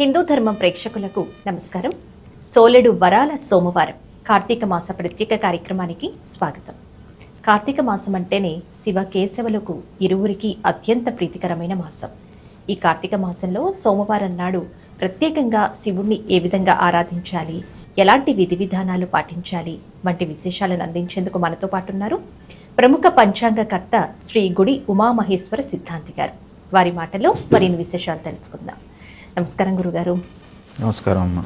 హిందూ ధర్మం ప్రేక్షకులకు నమస్కారం. సోలెడు వరాల సోమవారం కార్తీక మాస ప్రత్యేక కార్యక్రమానికి స్వాగతం. కార్తీక మాసం అంటేనే శివ కేశవులకు ఇరువురికి అత్యంత ప్రీతికరమైన మాసం. ఈ కార్తీక మాసంలో సోమవారం నాడు ప్రత్యేకంగా శివుణ్ణి ఏ విధంగా ఆరాధించాలి ఎలాంటి విధి విధానాలు పాటించాలి వంటి విశేషాలను అందించేందుకు మనతో పాటు ఉన్నారు ప్రముఖ పంచాంగకర్త శ్రీ గుడి ఉమామహేశ్వర సిద్ధాంతి గారు. వారి మాటలో మరిన్ని విశేషాలు తెలుసుకుందాం. నమస్కారం గురుగారు. నమస్కారం అమ్మ.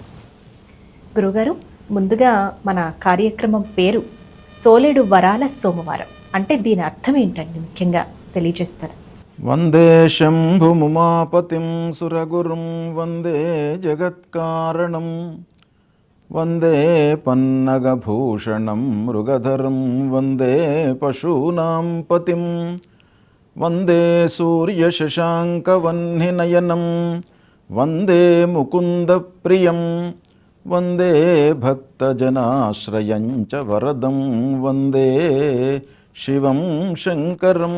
గురుగారు ముందుగా మన కార్యక్రమం పేరు సోలేడు వరాల సోమవారం. అంటే దీని అర్థం ఏంటండి ముఖ్యంగా తెలియజేస్తారు? వందే శంభుముమాపతిం సురగురుం వందే జగత్కారణం. వందే పన్నగభూషణం మృగధరం వందే పశూనాం పతిం వందే సూర్యశశాంకవహ్నినయనం వందే ముకుందప్రియం వందే భక్తజనాశ్రయం చ వరదం వందే శివం శంకరం.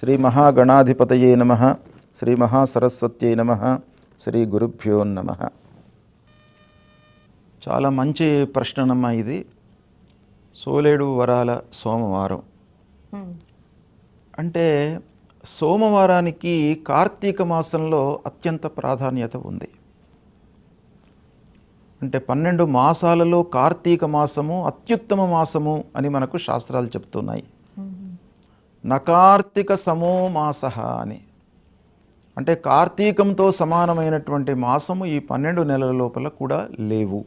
శ్రీ మహాగణాధిపతయే నమ. శ్రీ మహాసరస్వత్యై నమ. శ్రీ గురుభ్యో నమ. చాలా మంచి ప్రశ్ననమ్మా ఇది. సోలేడు వరాల సోమవారం. అంటే సోమవారానికి కార్తీక మాసంలో అత్యంత ప్రాధాన్యత ఉంది. అంటే పన్నెండు మాసాలలో కార్తీక మాసము అత్యుత్తమ మాసము అని మనకు శాస్త్రాలు చెప్తున్నాయి. నకార్తిక సమో మాస అని. అంటే కార్తీకంతో సమానమైనటువంటి మాసము ఈ పన్నెండు నెలల లోపల కూడా లేవు.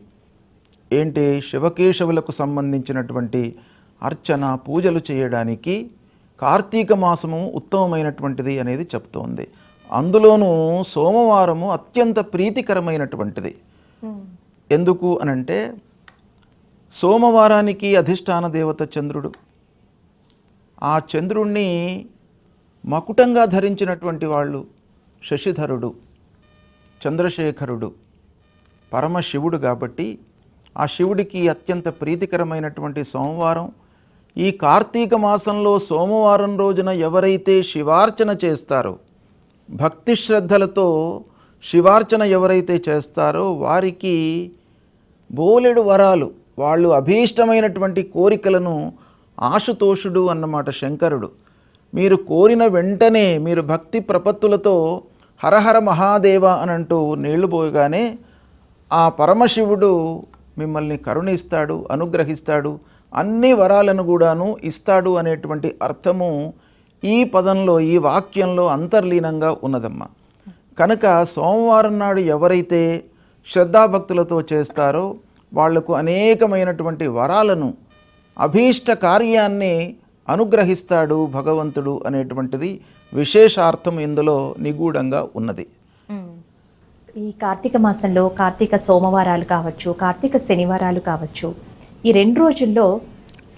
ఏంటి? శివకేశవులకు సంబంధించినటువంటి అర్చన పూజలు చేయడానికి కార్తీక మాసము ఉత్తమమైనటువంటిది అనేది చెప్తోంది. అందులోనూ సోమవారము అత్యంత ప్రీతికరమైనటువంటిది. ఎందుకు అనంటే సోమవారానికి అధిష్టాన దేవత చంద్రుడు. ఆ చంద్రుణ్ణి మకుటంగా ధరించినటువంటి వాళ్ళు శశిధరుడు చంద్రశేఖరుడు పరమశివుడు కాబట్టి ఆ శివుడికి అత్యంత ప్రీతికరమైనటువంటి సోమవారం ఈ కార్తీక మాసంలో సోమవారం రోజున ఎవరైతే శివార్చన చేస్తారో భక్తి శ్రద్ధలతో శివార్చన ఎవరైతే చేస్తారో వారికి బోలెడు వరాలు వాళ్ళు అభీష్టమైనటువంటి కోరికలను ఆశుతోషుడు అన్నమాట శంకరుడు. మీరు కోరిన వెంటనే మీరు భక్తి ప్రపత్తులతో హరహర మహాదేవ అని అంటూ నీళ్ళు పోయగానే ఆ పరమశివుడు మిమ్మల్ని కరుణిస్తాడు అనుగ్రహిస్తాడు అన్ని వరాలను కూడాను ఇస్తాడు అనేటువంటి అర్థము ఈ పదంలో ఈ వాక్యంలో అంతర్లీనంగా ఉన్నదమ్మా. కనుక సోమవారం నాడు ఎవరైతే శ్రద్ధాభక్తులతో చేస్తారో వాళ్ళకు అనేకమైనటువంటి వరాలను అభీష్ట కార్యాన్ని అనుగ్రహిస్తాడు భగవంతుడు అనేటువంటిది విశేషార్థం ఇందులో నిగూఢంగా ఉన్నది. ఈ కార్తీక మాసంలో కార్తీక సోమవారాలు కావచ్చు కార్తీక శనివారాలు కావచ్చు ఈ రెండు రోజుల్లో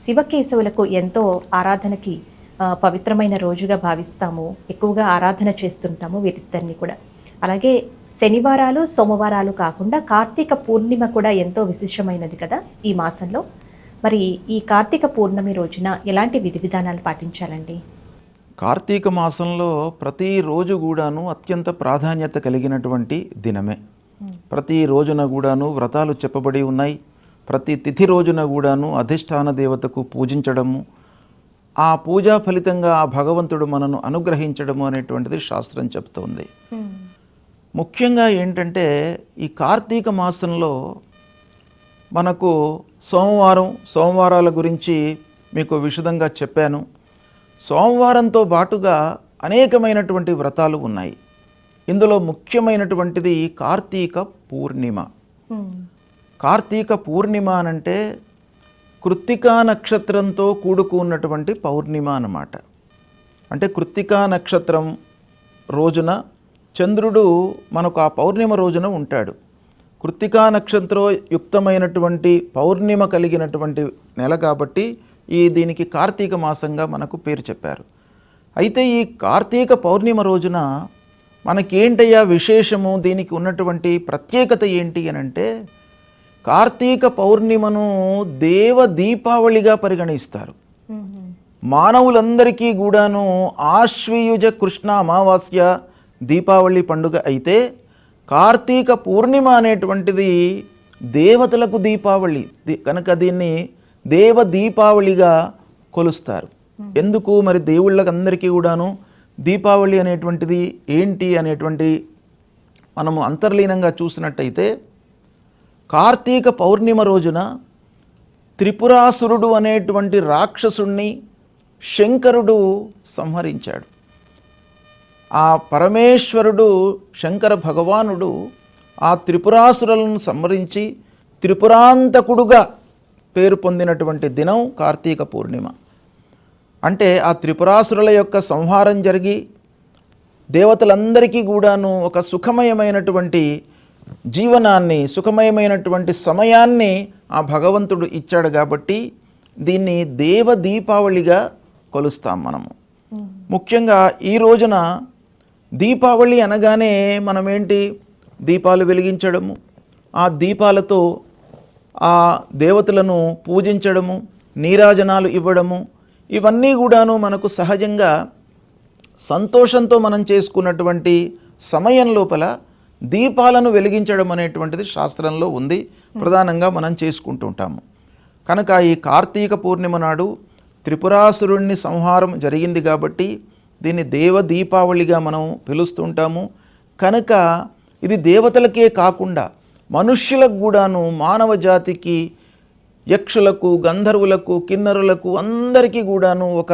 శివకేశవులకు ఎంతో ఆరాధనకి పవిత్రమైన రోజుగా భావిస్తాము. ఎక్కువగా ఆరాధన చేస్తుంటాము వీరిద్దరిని కూడా. అలాగే శనివారాలు సోమవారాలు కాకుండా కార్తీక పూర్ణిమ కూడా ఎంతో విశిష్టమైనది కదా ఈ మాసంలో. మరి ఈ కార్తీక పూర్ణమి రోజున ఎలాంటి విధి విధానాలు పాటించాలండి? కార్తీక మాసంలో ప్రతిరోజు కూడాను అత్యంత ప్రాధాన్యత కలిగినటువంటి దినమే. ప్రతి రోజున కూడాను వ్రతాలు చెప్పబడి ఉన్నాయి. ప్రతి తిథి రోజున కూడాను అధిష్టాన దేవతకు పూజించడము ఆ పూజా ఫలితంగా ఆ భగవంతుడు మనను అనుగ్రహించడము అనేటువంటిది శాస్త్రం చెప్తోంది ముఖ్యంగా ఏంటంటే ఈ కార్తీక మాసంలో మనకు సోమవారం సోమవారాల గురించి మీకు విశదంగా చెప్పాను. సోమవారంతో పాటుగా అనేకమైనటువంటి వ్రతాలు ఉన్నాయి. ఇందులో ముఖ్యమైనటువంటిది కార్తీక పూర్ణిమ. కార్తీక పూర్ణిమ అనంటే కృత్తికా నక్షత్రంతో కూడుకున్నటువంటి పౌర్ణిమ అన్నమాట. అంటే కృత్తికా నక్షత్రం రోజున చంద్రుడు మనకు ఆ పౌర్ణిమ రోజున ఉంటాడు. కృత్తికా నక్షత్రం యుక్తమైనటువంటి పౌర్ణిమ కలిగినటువంటి నెల కాబట్టి ఈ దీనికి కార్తీక మాసంగా మనకు పేరు చెప్పారు. అయితే ఈ కార్తీక పౌర్ణిమ రోజున మనకేంటయ్యా విశేషము? దీనికి ఉన్నటువంటి ప్రత్యేకత ఏంటి అని అంటే కార్తీక పౌర్ణిమను దేవ దీపావళిగా పరిగణిస్తారు. మానవులందరికీ కూడాను ఆశ్వయుజ కృష్ణ అమావాస్య దీపావళి పండుగ అయితే కార్తీక పూర్ణిమ అనేటువంటిది దేవతలకు దీపావళి. కనుక దీన్ని దేవ దీపావళిగా కొలుస్తారు. ఎందుకు? మరి దేవుళ్ళకు అందరికీ కూడాను దీపావళి అనేటువంటిది ఏంటి అనేటువంటి మనము అంతర్లీనంగా చూసినట్టయితే కార్తీక పౌర్ణిమ రోజున త్రిపురాసురుడు అనేటువంటి రాక్షసుణ్ణి శంకరుడు సంహరించాడు. ఆ పరమేశ్వరుడు శంకర భగవానుడు ఆ త్రిపురాసురులను సంహరించి త్రిపురాంతకుడుగా పేరు పొందినటువంటి దినం కార్తీక పూర్ణిమ. అంటే ఆ త్రిపురాసురుల యొక్క సంహారం జరిగి దేవతలందరికీ కూడాను ఒక సుఖమయమైనటువంటి జీవనాన్ని సుఖమయమైనటువంటి సమయాన్ని ఆ భగవంతుడు ఇచ్చాడు కాబట్టి దీన్ని దేవ దీపావళిగా కొలుస్తాం మనము. ముఖ్యంగా ఈ రోజున దీపావళి అనగానే మనమేంటి? దీపాలు వెలిగించడము. ఆ దీపాలతో ఆ దేవతలను పూజించడము నీరాజనాలు ఇవ్వడము ఇవన్నీ కూడాను మనకు సహజంగా సంతోషంతో మనం చేసుకున్నటువంటి సమయం లోపల దీపాలను వెలిగించడం అనేటువంటిది శాస్త్రంలో ఉంది. ప్రధానంగా మనం చేసుకుంటూ ఉంటాము. కనుక ఈ కార్తీక పూర్ణిమ నాడు త్రిపురాసురుణ్ణి సంహారం జరిగింది కాబట్టి దీన్ని దేవ దీపావళిగా మనం పిలుస్తుంటాము కనుక ఇది దేవతలకే కాకుండా మనుష్యులకు కూడాను మానవ జాతికి యక్షులకు గంధర్వులకు కిన్నరులకు అందరికీ కూడాను ఒక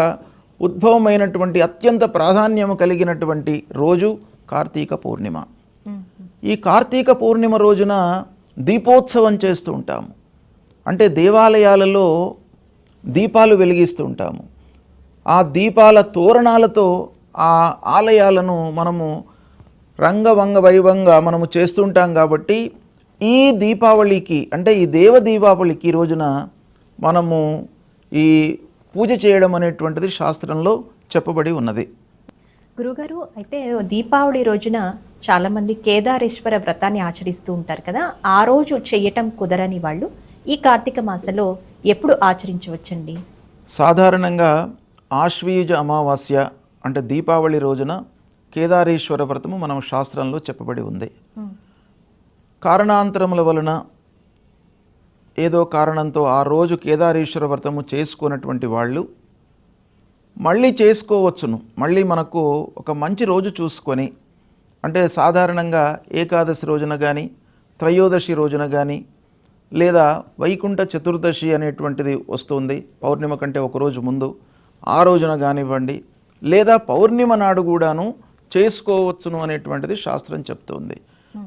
ఉద్భవమైనటువంటి అత్యంత ప్రాధాన్యము కలిగినటువంటి రోజు కార్తీక పూర్ణిమ. ఈ కార్తీక పూర్ణిమ రోజున దీపోత్సవం చేస్తూ ఉంటాము. అంటే దేవాలయాలలో దీపాలు వెలిగిస్తూ ఉంటాము. ఆ దీపాల తోరణాలతో ఆ ఆలయాలను మనము రంగవంగ వైభవంగా మనము చేస్తుంటాం కాబట్టి ఈ దీపావళికి అంటే ఈ దేవ దీపావళికి రోజున మనము ఈ పూజ చేయడం అనేటువంటిది శాస్త్రంలో చెప్పబడి ఉన్నది. గురుగారు అయితే దీపావళి రోజున చాలామంది కేదారేశ్వర వ్రతాన్ని ఆచరిస్తూ ఉంటారు కదా ఆ రోజు చెయ్యటం కుదరని వాళ్ళు ఈ కార్తీక మాసంలో ఎప్పుడు ఆచరించవచ్చండి? సాధారణంగా ఆశ్వీయుజ అమావాస్య అంటే దీపావళి రోజున కేదారేశ్వర వ్రతము మనం శాస్త్రంలో చెప్పబడి ఉంది. కారణాంతరముల వలన ఏదో కారణంతో ఆ రోజు కేదారేశ్వర వ్రతము చేసుకున్నటువంటి వాళ్ళు మళ్ళీ చేసుకోవచ్చును. మళ్ళీ మనకు ఒక మంచి రోజు చూసుకొని అంటే సాధారణంగా ఏకాదశి రోజున కానీ త్రయోదశి రోజున కానీ లేదా వైకుంఠ చతుర్దశి అనేటువంటిది వస్తుంది పౌర్ణిమ కంటే ఒక రోజు ముందు ఆ రోజున కానివ్వండి లేదా పౌర్ణిమ నాడు కూడాను చేసుకోవచ్చును అనేటువంటిది శాస్త్రం చెప్తుంది.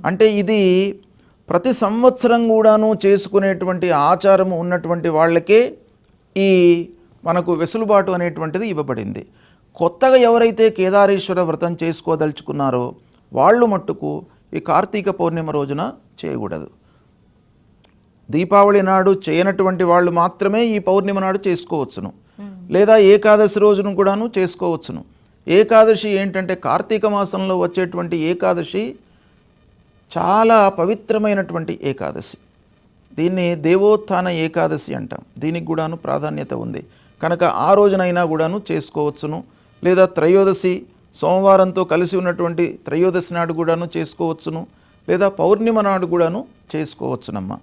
అంటే ఇది ప్రతి సంవత్సరం కూడాను చేసుకునేటువంటి ఆచారము ఉన్నటువంటి వాళ్ళకే ఈ మనకు వెసులుబాటు అనేటువంటిది ఇవ్వబడింది. కొత్తగా ఎవరైతే కేదారేశ్వర వ్రతం చేసుకోదలుచుకున్నారో వాళ్ళు మట్టుకు ఈ కార్తీక పౌర్ణిమ రోజున చేయకూడదు. దీపావళి నాడు చేయనటువంటి వాళ్ళు మాత్రమే ఈ పౌర్ణిమ నాడు చేసుకోవచ్చును. లేదా ఏకాదశి రోజును కూడాను చేసుకోవచ్చును. ఏకాదశి ఏంటంటే కార్తీక మాసంలో వచ్చేటువంటి ఏకాదశి చాలా పవిత్రమైనటువంటి ఏకాదశి. దీన్ని దేవోత్థాన ఏకాదశి అంటాం. దీనికి కూడాను ప్రాధాన్యత ఉంది. కనుక ఆ రోజునైనా కూడాను చేసుకోవచ్చును. లేదా త్రయోదశి సోమవారంతో కలిసి ఉన్నటువంటి త్రయోదశి నాడు కూడాను చేసుకోవచ్చును. లేదా పౌర్ణిమ నాడు కూడాను చేసుకోవచ్చునమ్మా.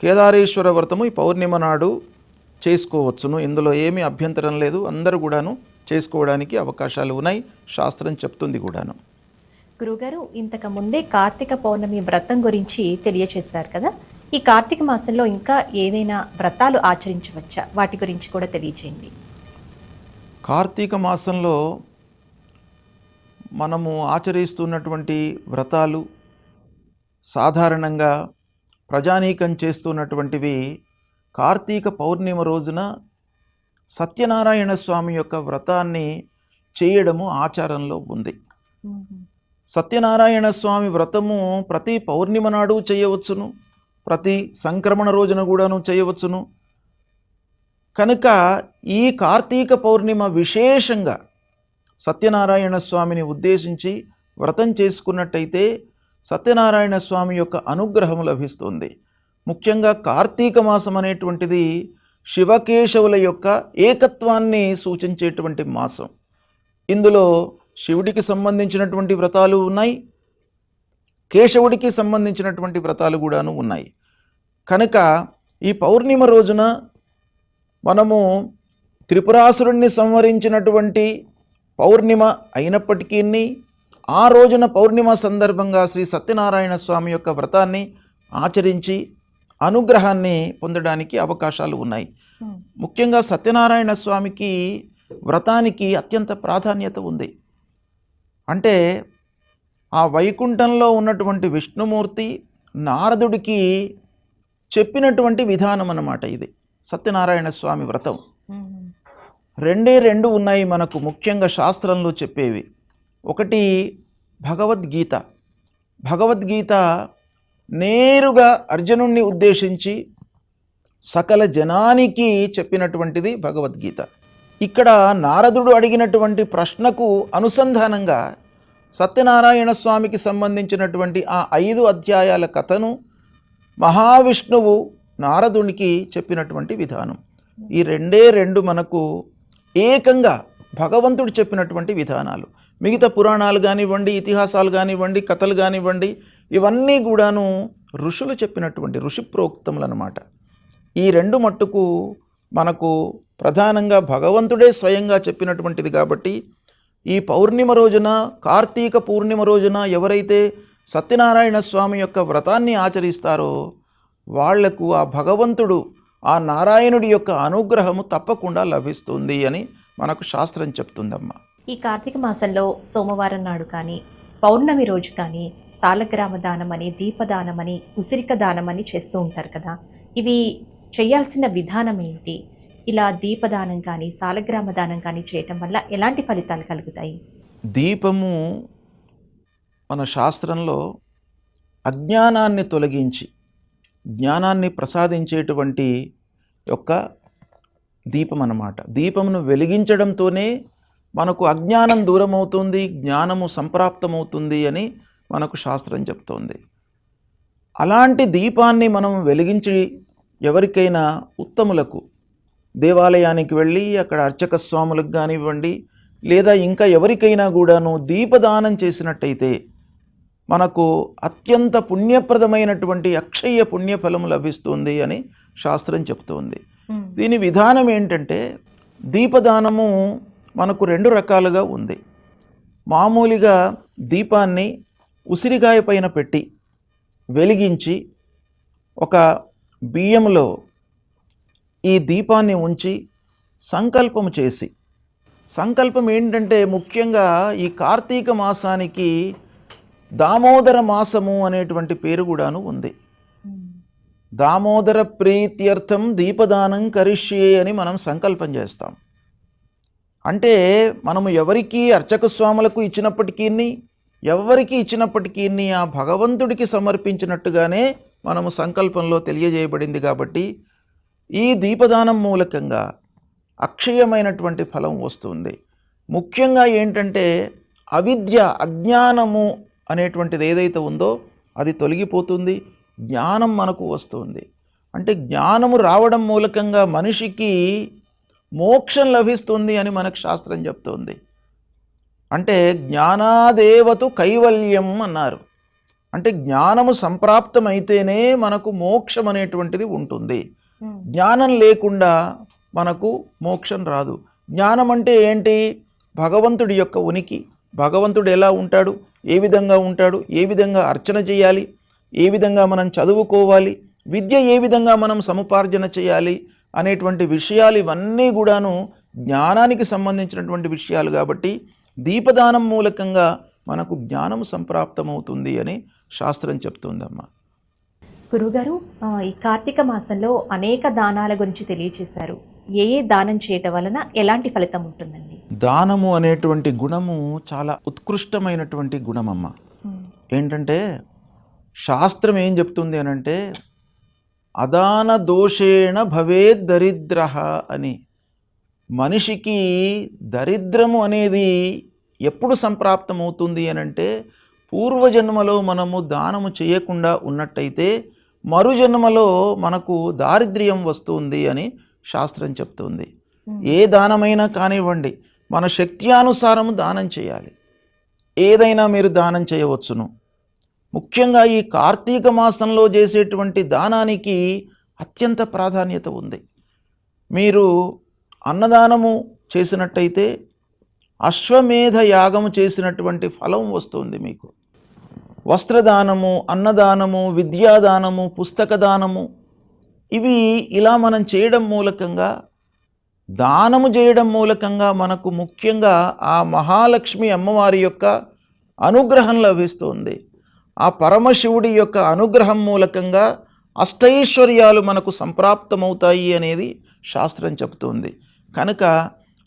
కేదారేశ్వర వ్రతము ఈ పౌర్ణిమ నాడు చేసుకోవచ్చును. ఇందులో ఏమీ అభ్యంతరం లేదు. అందరూ కూడాను చేసుకోవడానికి అవకాశాలు ఉన్నాయి. శాస్త్రం చెప్తుంది కూడాను. గురుగారు ఇంతకు ముందే కార్తీక పౌర్ణమి వ్రతం గురించి తెలియచేశారు కదా? ఈ కార్తీక మాసంలో ఇంకా ఏదైనా వ్రతాలు ఆచరించవచ్చా? వాటి గురించి కూడా తెలియచేయండి. కార్తీక మాసంలో మనము ఆచరిస్తున్నటువంటి వ్రతాలు సాధారణంగా ప్రజానీకం చేస్తున్నటువంటివి కార్తీక పౌర్ణిమ రోజున సత్యనారాయణ స్వామి యొక్క వ్రతాన్ని చేయడము ఆచారంలో ఉంది. సత్యనారాయణ స్వామి వ్రతము ప్రతి పౌర్ణిమ నాడు చేయవచ్చును. ప్రతి సంక్రమణ రోజున కూడాను చేయవచ్చును. కనుక ఈ కార్తీక పౌర్ణిమ విశేషంగా సత్యనారాయణ స్వామిని ఉద్దేశించి వ్రతం చేసుకున్నట్టయితే సత్యనారాయణ స్వామి యొక్క అనుగ్రహం లభిస్తుంది. ముఖ్యంగా కార్తీక మాసం అనేటువంటిది శివకేశవుల యొక్క ఏకత్వాన్ని సూచించేటువంటి మాసం. ఇందులో శివుడికి సంబంధించినటువంటి వ్రతాలు ఉన్నాయి. కేశవుడికి సంబంధించినటువంటి వ్రతాలు కూడాను ఉన్నాయి. కనుక ఈ పౌర్ణిమ రోజున మనము త్రిపురాసురుణ్ణి సంవరించినటువంటి పౌర్ణిమ అయినప్పటికీ ఆ రోజున పౌర్ణిమ సందర్భంగా శ్రీ సత్యనారాయణ స్వామి యొక్క వ్రతాన్ని ఆచరించి అనుగ్రహాన్ని పొందడానికి అవకాశాలు ఉన్నాయి. ముఖ్యంగా సత్యనారాయణ స్వామికి వ్రతానికి అత్యంత ప్రాధాన్యత ఉంది. అంటే ఆ వైకుంఠంలో ఉన్నటువంటి విష్ణుమూర్తి నారదుడికి చెప్పినటువంటి విధానం అన్నమాట ఇది. సత్యనారాయణ స్వామి వ్రతం. రెండే రెండు ఉన్నాయి మనకు ముఖ్యంగా శాస్త్రంలో చెప్పేవి. ఒకటి భగవద్గీత. భగవద్గీత నేరుగా అర్జునుణ్ణి ఉద్దేశించి సకల జనానికి చెప్పినటువంటిది భగవద్గీత. ఇక్కడ నారదుడు అడిగినటువంటి ప్రశ్నకు అనుసంధానంగా సత్యనారాయణ స్వామికి సంబంధించినటువంటి ఆ ఐదు అధ్యాయాల కథను మహావిష్ణువు నారదునికి చెప్పినటువంటి విధానం. ఈ రెండే రెండు మనకు ఏకంగా భగవంతుడు చెప్పినటువంటి విధానాలు. మిగతా పురాణాలు కానివ్వండి ఇతిహాసాలు కానివ్వండి కథలు కానివ్వండి ఇవన్నీ కూడాను ఋషులు చెప్పినటువంటి ఋషి ప్రోక్తములు ఈ రెండు మట్టుకు మనకు ప్రధానంగా భగవంతుడే స్వయంగా చెప్పినటువంటిది కాబట్టి ఈ పౌర్ణిమ రోజున కార్తీక పూర్ణిమ రోజున ఎవరైతే సత్యనారాయణ స్వామి యొక్క వ్రతాన్ని ఆచరిస్తారో వాళ్ళకు ఆ భగవంతుడు ఆ నారాయణుడి యొక్క అనుగ్రహము తప్పకుండా లభిస్తుంది అని మనకు శాస్త్రం చెప్తుందమ్మా. ఈ కార్తీక మాసంలో సోమవారం నాడు కానీ పౌర్ణమి రోజు కానీ సాలగ్రామ దానం అని దీపదానం అని ఉసిరిక దానం అని చేస్తూ ఉంటారు కదా. ఇవి చేయాల్సిన విధానం ఏంటి? ఇలా దీపదానం కానీ సాలగ్రామ దానం కానీ చేయటం వల్ల ఎలాంటి ఫలితాలు కలుగుతాయి? దీపము మన శాస్త్రంలో అజ్ఞానాన్ని తొలగించి జ్ఞానాన్ని ప్రసాదించేటువంటి యొక్క దీపం అన్నమాట. దీపమును వెలిగించడంతోనే మనకు అజ్ఞానం దూరం అవుతుంది జ్ఞానము సంప్రాప్తమవుతుంది అని మనకు శాస్త్రం చెప్తోంది. అలాంటి దీపాన్ని మనం వెలిగించి ఎవరికైనా ఉత్తములకు దేవాలయానికి వెళ్ళి అక్కడ అర్చక స్వాములకు కానివ్వండి లేదా ఇంకా ఎవరికైనా కూడాను దీపదానం చేసినట్టయితే మనకు అత్యంత పుణ్యప్రదమైనటువంటి అక్షయ పుణ్యఫలం లభిస్తుంది అని శాస్త్రం చెప్తోంది. దీని విధానం ఏంటంటే దీపదానము మనకు రెండు రకాలుగా ఉంది. మామూలుగా దీపాన్ని ఉసిరికాయ పైన పెట్టి వెలిగించి ఒక బియ్యంలో ఈ దీపాన్ని ఉంచి సంకల్పం చేసి సంకల్పం ఏంటంటే ముఖ్యంగా ఈ కార్తీక మాసానికి దామోదర మాసము అనేటువంటి పేరు కూడాను ఉంది. దామోదర ప్రీత్యర్థం దీపదానం కరిష్యే అని మనం సంకల్పం చేస్తాం. అంటే మనము ఎవరికి అర్చక స్వాములకు ఇచ్చినప్పటికీ ఎవరికి ఇచ్చినప్పటికీ ఆ భగవంతుడికి సమర్పించినట్టుగానే మనము సంకల్పంలో తెలియజేయబడింది కాబట్టి ఈ దీపదానం మూలకంగా అక్షయమైనటువంటి ఫలం వస్తుంది. ముఖ్యంగా ఏంటంటే అవిద్య అజ్ఞానము అనేటువంటిది ఏదైతే ఉందో అది తొలగిపోతుంది జ్ఞానం మనకు వస్తుంది. అంటే జ్ఞానము రావడం మూలకంగా మనిషికి మోక్షం లభిస్తుంది అని మనకు శాస్త్రం చెప్తుంది. అంటే జ్ఞానాదేవతు కైవల్యం అన్నారు. అంటే జ్ఞానము సంప్రాప్తమైతేనే మనకు మోక్షం అనేటువంటిది ఉంటుంది. జ్ఞానం లేకుండా మనకు మోక్షం రాదు. జ్ఞానం అంటే ఏంటి? భగవంతుడి యొక్క ఉనికి. భగవంతుడు ఎలా ఉంటాడు? ఏ విధంగా ఉంటాడు? ఏ విధంగా అర్చన చేయాలి? ఏ విధంగా మనం చదువుకోవాలి? విద్య ఏ విధంగా మనం సముపార్జన చేయాలి? అనేటువంటి విషయాలు ఇవన్నీ కూడాను జ్ఞానానికి సంబంధించినటువంటి విషయాలు కాబట్టి దీపదానం మూలకంగా మనకు జ్ఞానం సంప్రాప్తమవుతుంది అని శాస్త్రం చెప్తుందమ్మా. గురుగారు ఈ కార్తీక మాసంలో అనేక దానాల గురించి తెలియచేశారు. ఏ ఏ దానం చేయటం వలన ఎలాంటి ఫలితం ఉంటుందండి? దానము అనేటువంటి గుణము చాలా ఉత్కృష్టమైనటువంటి గుణమమ్మ. ఏంటంటే శాస్త్రం ఏం చెప్తుంది అనంటే అదాన దోషేణ భవేద్ దరిద్ర అని. మనిషికి దరిద్రము అనేది ఎప్పుడు సంప్రాప్తమవుతుంది అనంటే పూర్వజన్మలో మనము దానము చేయకుండా ఉన్నట్టయితే మరుజన్మలో మనకు దారిద్ర్యం వస్తుంది అని శాస్త్రం చెప్తుంది. ఏ దానమైనా కానివ్వండి మన శక్త్యానుసారము దానం చేయాలి. ఏదైనా మీరు దానం చేయవచ్చును. ముఖ్యంగా ఈ కార్తీక మాసంలో చేసేటువంటి దానానికి అత్యంత ప్రాధాన్యత ఉంది. మీరు అన్నదానము చేసినట్టయితే అశ్వమేధ యాగము చేసినటువంటి ఫలం వస్తుంది మీకు. వస్త్రదానము అన్నదానము విద్యాదానము పుస్తక దానము ఇవి ఇలా మనం చేయడం మూలకంగా దానము చేయడం మూలకంగా మనకు ముఖ్యంగా ఆ మహాలక్ష్మి అమ్మవారి యొక్క అనుగ్రహం లభిస్తుంది. ఆ పరమశివుడి యొక్క అనుగ్రహం మూలకంగా అష్టైశ్వర్యాలు మనకు సంప్రాప్తమవుతాయి అనేది శాస్త్రం చెబుతుంది. కనుక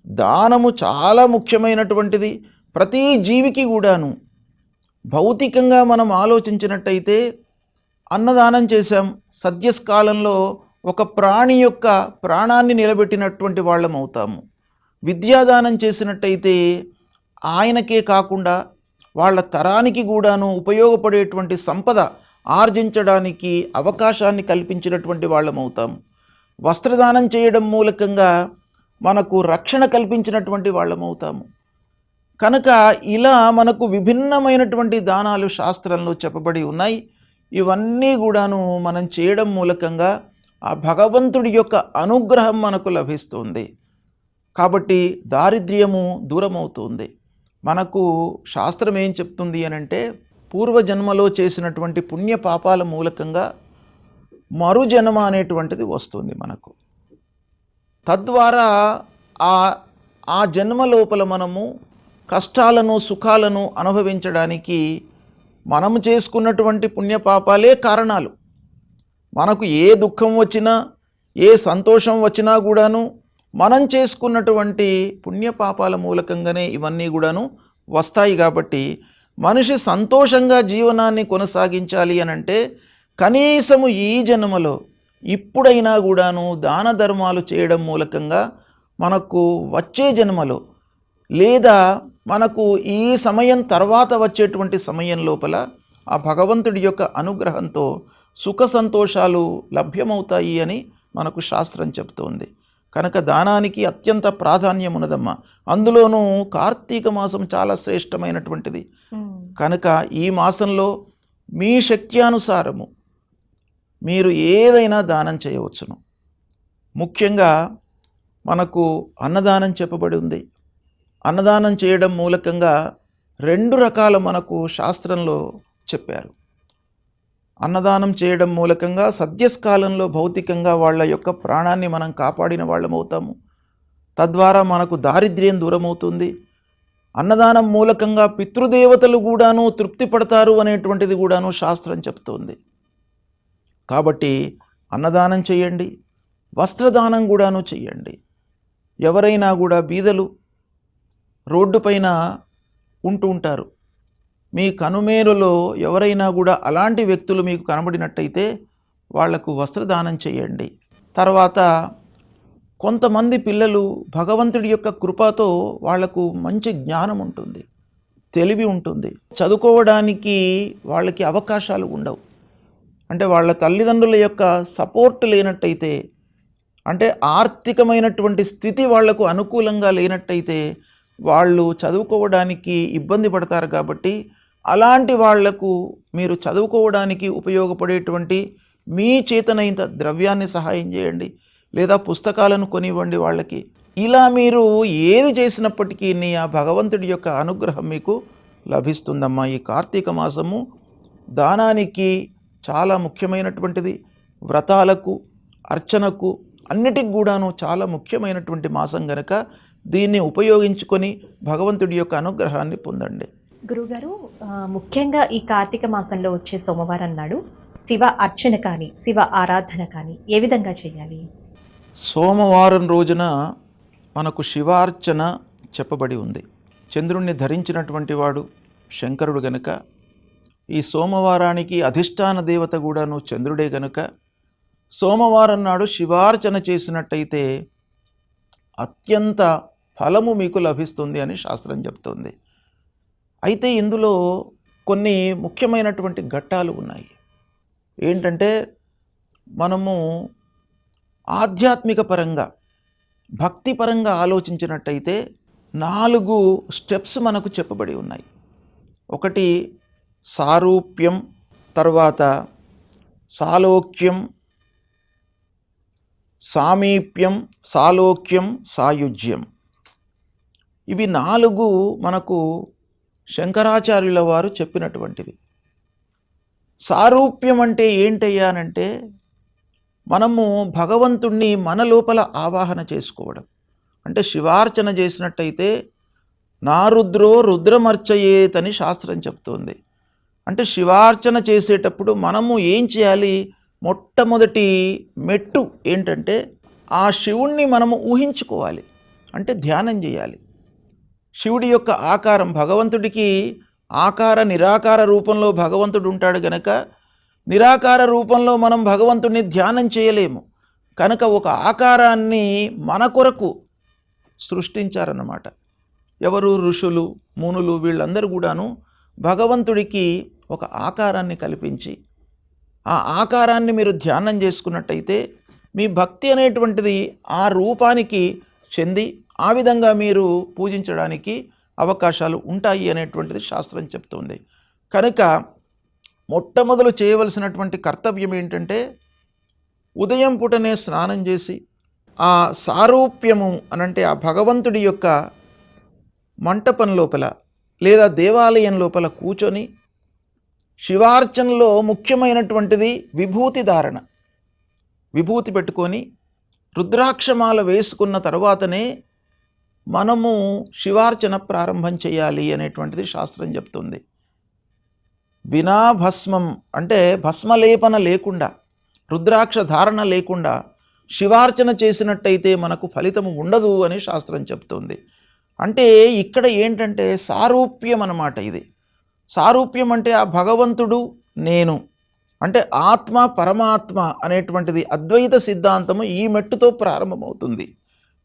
దానము చాలా ముఖ్యమైనటువంటిది. ప్రతి జీవికి కూడాను భౌతికంగా మనం ఆలోచించినట్టయితే అన్నదానం చేశాం. సద్యస్కాలంలో ఒక ప్రాణి యొక్క ప్రాణాన్ని నిలబెట్టినటువంటి వాళ్ళం అవుతాము. విద్యాదానం చేసినట్టయితే ఆయనకే కాకుండా వాళ్ళ తరానికి కూడాను ఉపయోగపడేటువంటి సంపద ఆర్జించడానికి అవకాశాన్ని కల్పించినటువంటి వాళ్ళం అవుతాము వస్త్రదానం చేయడం మూలకంగా మనకు రక్షణ కల్పించినటువంటి వాళ్ళం అవుతాము. కనుక ఇలా మనకు విభిన్నమైనటువంటి దానాలు శాస్త్రంలో చెప్పబడి ఉన్నాయి. ఇవన్నీ కూడాను మనం చేయడం మూలకంగా ఆ భగవంతుడి యొక్క అనుగ్రహం మనకు లభిస్తుంది. కాబట్టి దారిద్ర్యము దూరమవుతుంది. మనకు శాస్త్రం ఏం చెప్తుంది అని అంటే పూర్వజన్మలో చేసినటువంటి పుణ్య పాపాల మూలకంగా మరుజన్మ అనేటువంటిది వస్తుంది మనకు. తద్వారా ఆ ఆ జన్మ లోపల మనము కష్టాలను సుఖాలను అనుభవించడానికి మనము చేసుకున్నటువంటి పుణ్యపాపాలే కారణాలు. మనకు ఏ దుఃఖం వచ్చినా ఏ సంతోషం వచ్చినా కూడాను మనం చేసుకున్నటువంటి పుణ్యపాపాల మూలకంగానే ఇవన్నీ కూడాను వస్తాయి కాబట్టి మనిషి సంతోషంగా జీవనాన్ని కొనసాగించాలి అని అంటే కనీసము ఈ జన్మలో ఇప్పుడైనా కూడాను దాన ధర్మాలు చేయడం మూలకంగా మనకు వచ్చే జన్మలో లేదా మనకు ఈ సమయం తర్వాత వచ్చేటువంటి సమయం లోపల ఆ భగవంతుడి యొక్క అనుగ్రహంతో సుఖ సంతోషాలు లభ్యమవుతాయి అని మనకు శాస్త్రం చెబుతోంది కనుక దానానికి అత్యంత ప్రాధాన్యం ఉన్నదమ్మా. అందులోనూ కార్తీక మాసం చాలా శ్రేష్టమైనటువంటిది. కనుక ఈ మాసంలో మీ శక్త్యానుసారము మీరు ఏదైనా దానం చేయవచ్చును. ముఖ్యంగా మనకు అన్నదానం చెప్పబడి ఉంది. అన్నదానం చేయడం మూలకంగా రెండు రకాల మనకు శాస్త్రంలో చెప్పారు. అన్నదానం చేయడం మూలకంగా సద్యస్కాలంలో భౌతికంగా వాళ్ళ యొక్క ప్రాణాన్ని మనం కాపాడిన వాళ్ళం అవుతాము. తద్వారా మనకు దారిద్ర్యం దూరమవుతుంది. అన్నదానం మూలకంగా పితృదేవతలు కూడాను తృప్తి పడతారు అనేటువంటిది కూడాను శాస్త్రం చెప్తోంది. కాబట్టి అన్నదానం చేయండి వస్త్రదానం కూడాను చేయండి. ఎవరైనా కూడా బీదలు రోడ్డు పైన ఉంటూ ఉంటారు. మీ కనుమేరులో ఎవరైనా కూడా అలాంటి వ్యక్తులు మీకు కనబడినట్టయితే వాళ్ళకు వస్త్రదానం చేయండి. తర్వాత కొంతమంది పిల్లలు భగవంతుడి యొక్క కృపతో వాళ్ళకు మంచి జ్ఞానం ఉంటుంది తెలివి ఉంటుంది. చదువుకోవడానికి వాళ్ళకి అవకాశాలు ఉండవు. అంటే వాళ్ళ తల్లిదండ్రుల యొక్క సపోర్ట్ లేనట్టయితే అంటే ఆర్థికమైనటువంటి స్థితి వాళ్ళకు అనుకూలంగా లేనట్టయితే వాళ్ళు చదువుకోవడానికి ఇబ్బంది పడతారు కాబట్టి అలాంటి వాళ్ళకు మీరు చదువుకోవడానికి ఉపయోగపడేటువంటి మీ చేతనైనంత ద్రవ్యాన్ని సహాయం చేయండి లేదా పుస్తకాలను కొనివ్వండి వాళ్ళకి. ఇలా మీరు ఏది చేసినప్పటికీ నీ ఆ భగవంతుడి యొక్క అనుగ్రహం మీకు లభిస్తుందమ్మా. ఈ కార్తీక మాసము దానానికి చాలా ముఖ్యమైనటువంటిది. వ్రతాలకు అర్చనకు అన్నిటికి కూడాను చాలా ముఖ్యమైనటువంటి మాసం గనక దీన్ని ఉపయోగించుకొని భగవంతుడి యొక్క అనుగ్రహాన్ని పొందండి. గురుగారు ముఖ్యంగా ఈ కార్తీక మాసంలో వచ్చే సోమవారం నాడు శివ అర్చన కానీ శివ ఆరాధన కానీ ఏ విధంగా చేయాలి? సోమవారం రోజున మనకు శివార్చన చెప్పబడి ఉంది. చంద్రుణ్ణి ధరించినటువంటి వాడు శంకరుడు గనుక ఈ సోమవారానికి అధిష్టాన దేవత కూడాను చంద్రుడే గనుక సోమవారం నాడు శివార్చన చేసినట్టయితే అత్యంత ఫలము మీకు లభిస్తుంది అని శాస్త్రం చెప్తుంది. అయితే ఇందులో కొన్ని ముఖ్యమైనటువంటి ఘట్టాలు ఉన్నాయి. ఏంటంటే మనము ఆధ్యాత్మిక పరంగా భక్తి పరంగా ఆలోచించినట్టయితే నాలుగు స్టెప్స్ మనకు చెప్పబడి ఉన్నాయి. ఒకటి సారూప్యం తర్వాత సాలోక్యం సామీప్యం సాలోక్యం సాయుజ్యం. ఇవి నాలుగు మనకు శంకరాచార్యుల వారు చెప్పినటువంటివి. సారూప్యం అంటే ఏంటయ్యానంటే మనము భగవంతుణ్ణి మన లోపల ఆవాహన చేసుకోవడం. అంటే శివార్చన చేసినట్టయితే నా రుద్రో రుద్రమర్చయేతని శాస్త్రం చెప్తోంది. అంటే శివార్చన చేసేటప్పుడు మనము ఏం చేయాలి? మొట్టమొదటి మెట్టు ఏంటంటే ఆ శివుణ్ణి మనము ఊహించుకోవాలి. అంటే ధ్యానం చేయాలి. శివుడి యొక్క ఆకారం భగవంతుడికి ఆకార నిరాకార రూపంలో భగవంతుడు ఉంటాడు గనక నిరాకార రూపంలో మనం భగవంతుడిని ధ్యానం చేయలేము. కనుక ఒక ఆకారాన్ని మన కొరకు సృష్టించారన్నమాట. ఎవరు ఋషులు మునులు వీళ్ళందరూ కూడాను భగవంతుడికి ఒక ఆకారాన్ని కల్పించి ఆ ఆకారాన్ని మీరు ధ్యానం చేసుకున్నట్టయితే మీ భక్తి అనేటువంటిది ఆ రూపానికి చెంది ఆ విధంగా మీరు పూజించడానికి అవకాశాలు ఉంటాయి అనేటువంటిది శాస్త్రం చెప్తుంది. కనుక మొట్టమొదలు చేయవలసినటువంటి కర్తవ్యం ఏంటంటే ఉదయం పూటనే స్నానం చేసి ఆ సారూప్యము అనంటే ఆ భగవంతుడి యొక్క మంటపం లోపల లేదా దేవాలయం లోపల కూర్చొని శివార్చనలో ముఖ్యమైనటువంటిది విభూతి ధారణ. విభూతి పెట్టుకొని రుద్రాక్షమాల వేసుకున్న తర్వాతనే మనము శివార్చన ప్రారంభం చేయాలి అనేటువంటిది శాస్త్రం చెప్తుంది. బినా భస్మం అంటే భస్మలేపన లేకుండా రుద్రాక్ష ధారణ లేకుండా శివార్చన చేసినట్టయితే మనకు ఫలితము ఉండదు అని శాస్త్రం చెప్తుంది. అంటే ఇక్కడ ఏంటంటే సారూప్యం అన్నమాట ఇది. సారూప్యం అంటే ఆ భగవంతుడు నేను. అంటే ఆత్మ పరమాత్మ అనేటువంటిది అద్వైత సిద్ధాంతము ఈ మెట్టుతో ప్రారంభమవుతుంది.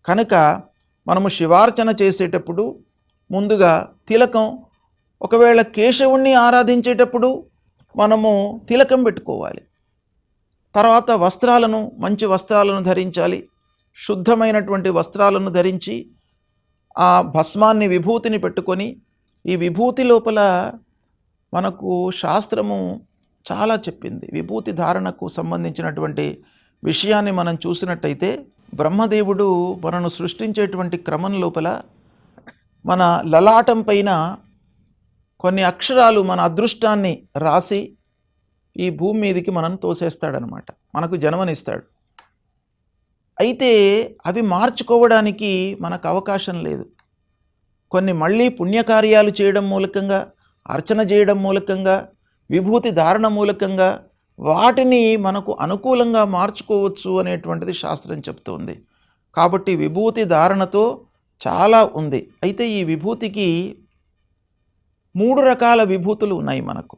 కనుక మనము శివార్చన చేసేటప్పుడు ముందుగా తిలకం ఒకవేళ కేశవుణ్ణి ఆరాధించేటప్పుడు మనము తిలకం పెట్టుకోవాలి. తర్వాత వస్త్రాలను మంచి వస్త్రాలను ధరించాలి. శుద్ధమైనటువంటి వస్త్రాలను ధరించి ఆ భస్మాన్ని విభూతిని పెట్టుకొని ఈ విభూతి లోపల మనకు శాస్త్రము చాలా చెప్పింది. విభూతి ధారణకు సంబంధించినటువంటి విషయాన్ని మనం చూసినట్టయితే బ్రహ్మదేవుడు మనను సృష్టించేటువంటి క్రమం లోపల మన లలాటం పైన కొన్ని అక్షరాలు మన అదృష్టాన్ని రాసి ఈ భూమి మీదకి మనం తోసేస్తాడనమాట. మనకు జన్మనిస్తాడు. అయితే అవి మార్చుకోవడానికి మనకు అవకాశం లేదు. కొన్ని మళ్ళీ పుణ్యకార్యాలు చేయడం మూలకంగా అర్చన చేయడం మూలకంగా విభూతి ధారణ మూలకంగా వాటిని మనకు అనుకూలంగా మార్చుకోవచ్చు అనేటువంటిది శాస్త్రం చెప్తోంది. కాబట్టి విభూతి ధారణతో చాలా ఉంది. అయితే ఈ విభూతికి మూడు రకాల విభూతులు ఉన్నాయి మనకు.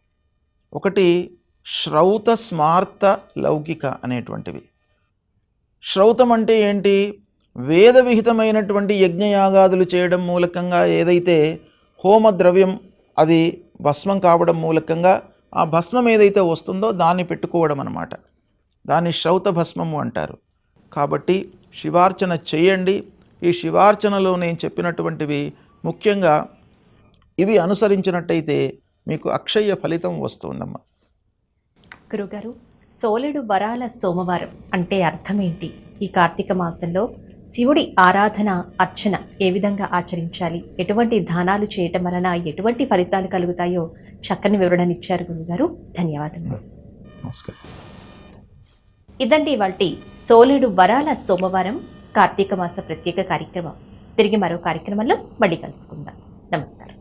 ఒకటి శ్రౌత స్మార్త లౌకిక అనేటువంటివి. శ్రౌతం అంటే ఏంటి? వేద విహితమైనటువంటి యజ్ఞయాగాదులు చేయడం మూలకంగా ఏదైతే హోమ ద్రవ్యం అది భస్మం కావడం మూలకంగా ఆ భస్మం ఏదైతే వస్తుందో దాన్ని పెట్టుకోవడం అన్నమాట. దాన్ని శ్రౌత భస్మము అంటారు. కాబట్టి శివార్చన చేయండి. ఈ శివార్చనలో నేను చెప్పినటువంటివి ముఖ్యంగా ఇవి అనుసరించినట్టయితే మీకు అక్షయ ఫలితం వస్తుందమ్మా. గురుగారు సోలెడు వరాల సోమవారం అంటే అర్థం ఏంటి ఈ కార్తీక మాసంలో శివుడి ఆరాధన అర్చన ఏ విధంగా ఆచరించాలి? ఎటువంటి దానాలు చేయటం వలన ఎటువంటి ఫలితాలు కలుగుతాయో చక్కని వివరణనిచ్చారు గురుగారు. ధన్యవాదములు. నమస్కారం. ఇదండి వాటి సోలేడు వరాల సోమవారం కార్తీక మాస ప్రత్యేక కార్యక్రమం. తిరిగి మరో కార్యక్రమంలో మళ్ళీ కలుసుకుందాం. నమస్కారం.